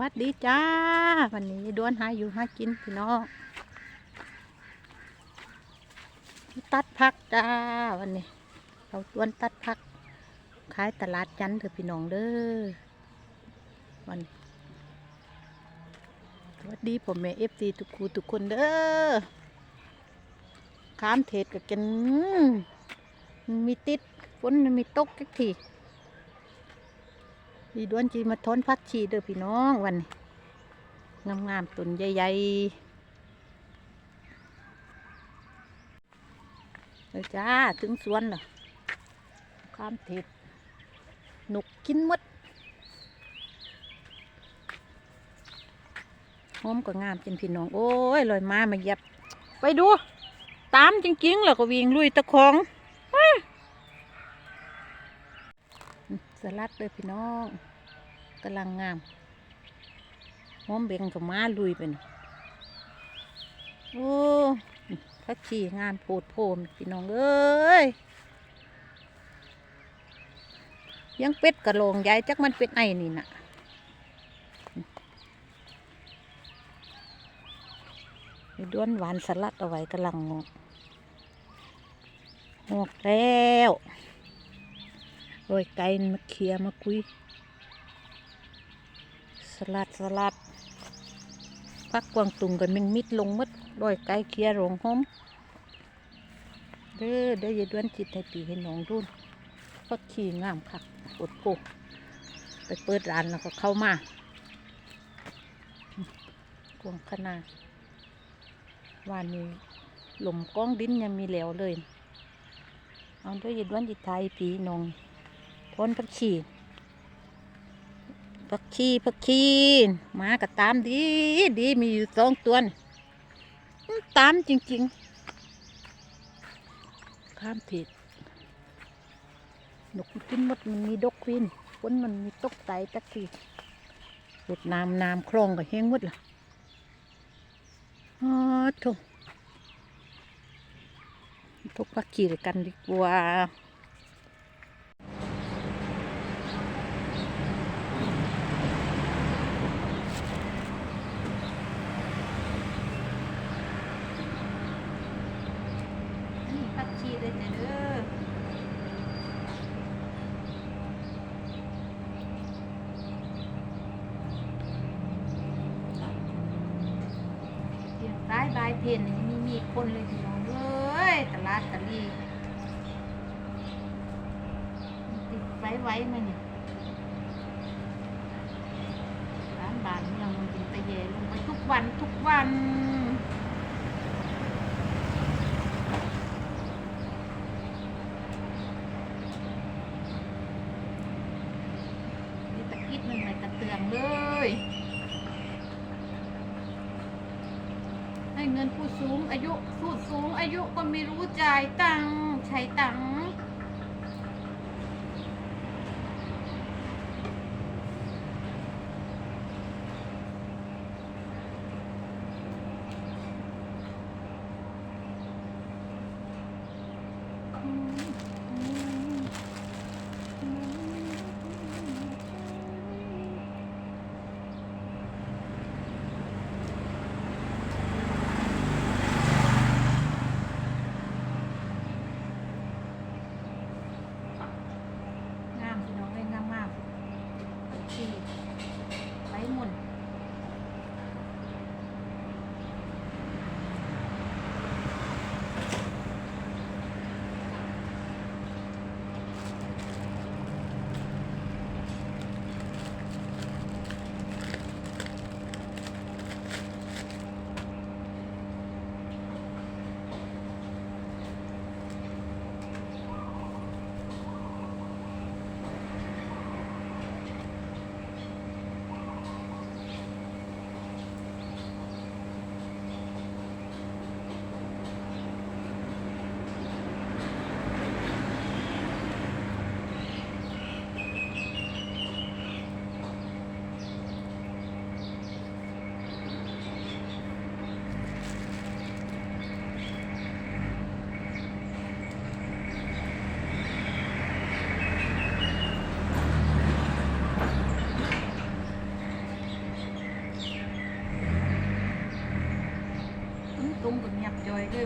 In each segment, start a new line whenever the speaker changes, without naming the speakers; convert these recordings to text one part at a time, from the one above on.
วัสดีจ้า วันนี้ด้วนหาอยู่หากินพี่น้องตัดพักจ้าวันนี้ เราด้วนตัดพักขายตลาดจันทร์เถอะพี่น้องเด้อวันสวัสดีผมแม่เอฟซีทุกคูทุกคนเด้อข้ามเทศกับกันมีติดฝนมีตกจักที ดีด้วนจีมาทนพักชีเด้อพี่น้องวันนี้งามๆต้นใหญ่ๆเลยจ้า ถึงสวนแล้วข้ามเทศนกกินมดหอมก็งามจนพี่น้อง โอ้ยลอยมามาเยับไปดู ตามจริงๆแล้วก็วิ่งลุยตะคองอื้อ สลัดเลยพี่น้องกำลังงามหอมเบงกับมาลุยไปนโอ้พักชีงามโพดโพมพี่น้องเอ้ยยังเป็ดกระโหลงใหญ่จักมันเป็นไอ้นี่น่ะด้วนหวานสลัดเอาไว้กำลังงอกงอกแล้ว โรยไก่มาเคียมาคุย สลัดสลัดพักกวางตุงกันมิงมิดลงหมดโรยไก่เคียร์ลงหอมเด้อเด้อยาด้วนจิตให้ปีให้น้องรุ่นพักขี่งามค่ะปวดโผไปเปิดร้านแล้วก็เข้ามากวางขนาดวันนี้หลุมกล้องดินยังมีเหลวเลย เอาด้วยยิดวันยิดไทยปีนอง ทนพักชีพักชีพักชีมาก็ตามดีดีมีอยู่สองตัวนตามจริง ๆ ข้ามผิดนกกินมดมันมีดกควินฝนมันมีตกใสตะกี้หลุดน้ำน้ำคลองก็แห้งมดละอ๋อทุกทุกพักขี่กันดีกว่า นี่พักขี่เลยจ้ะเด้อร้ายบายเพนมีมีคนเลยพี่น้องเอ้ยตลาดตะลีติดไว้ไว้มาเนี่ยร้านบานเมืองมันเป็นตะเยลงไปทุกวันทุกวันนี่ตะกิด มันไม่กระเตืองเลย ให้เงินผู้สูงอายุผู้สูงอายุก็ไม่รู้จ่ายตังใช้ตัง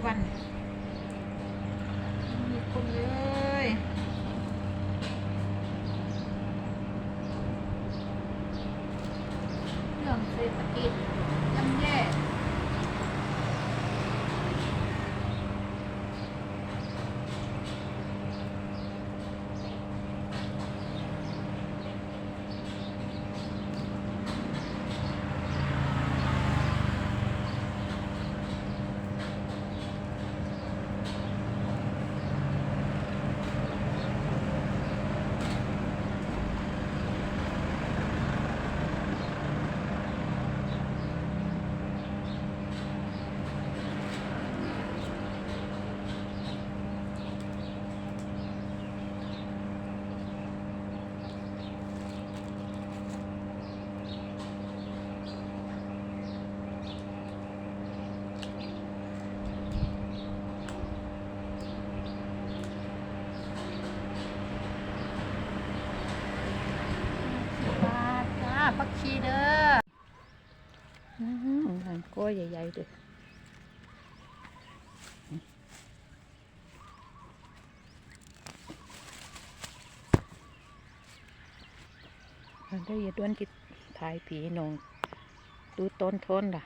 วันมีคนเยอะรื่องเศรษฐกิจย่ำแย่ บาทจ้า พักชีเด้อหางก้อยใหญ่ๆเด้อันได้อยาด้วนกิดถ่ายผีนงดูต้นทนล่ะ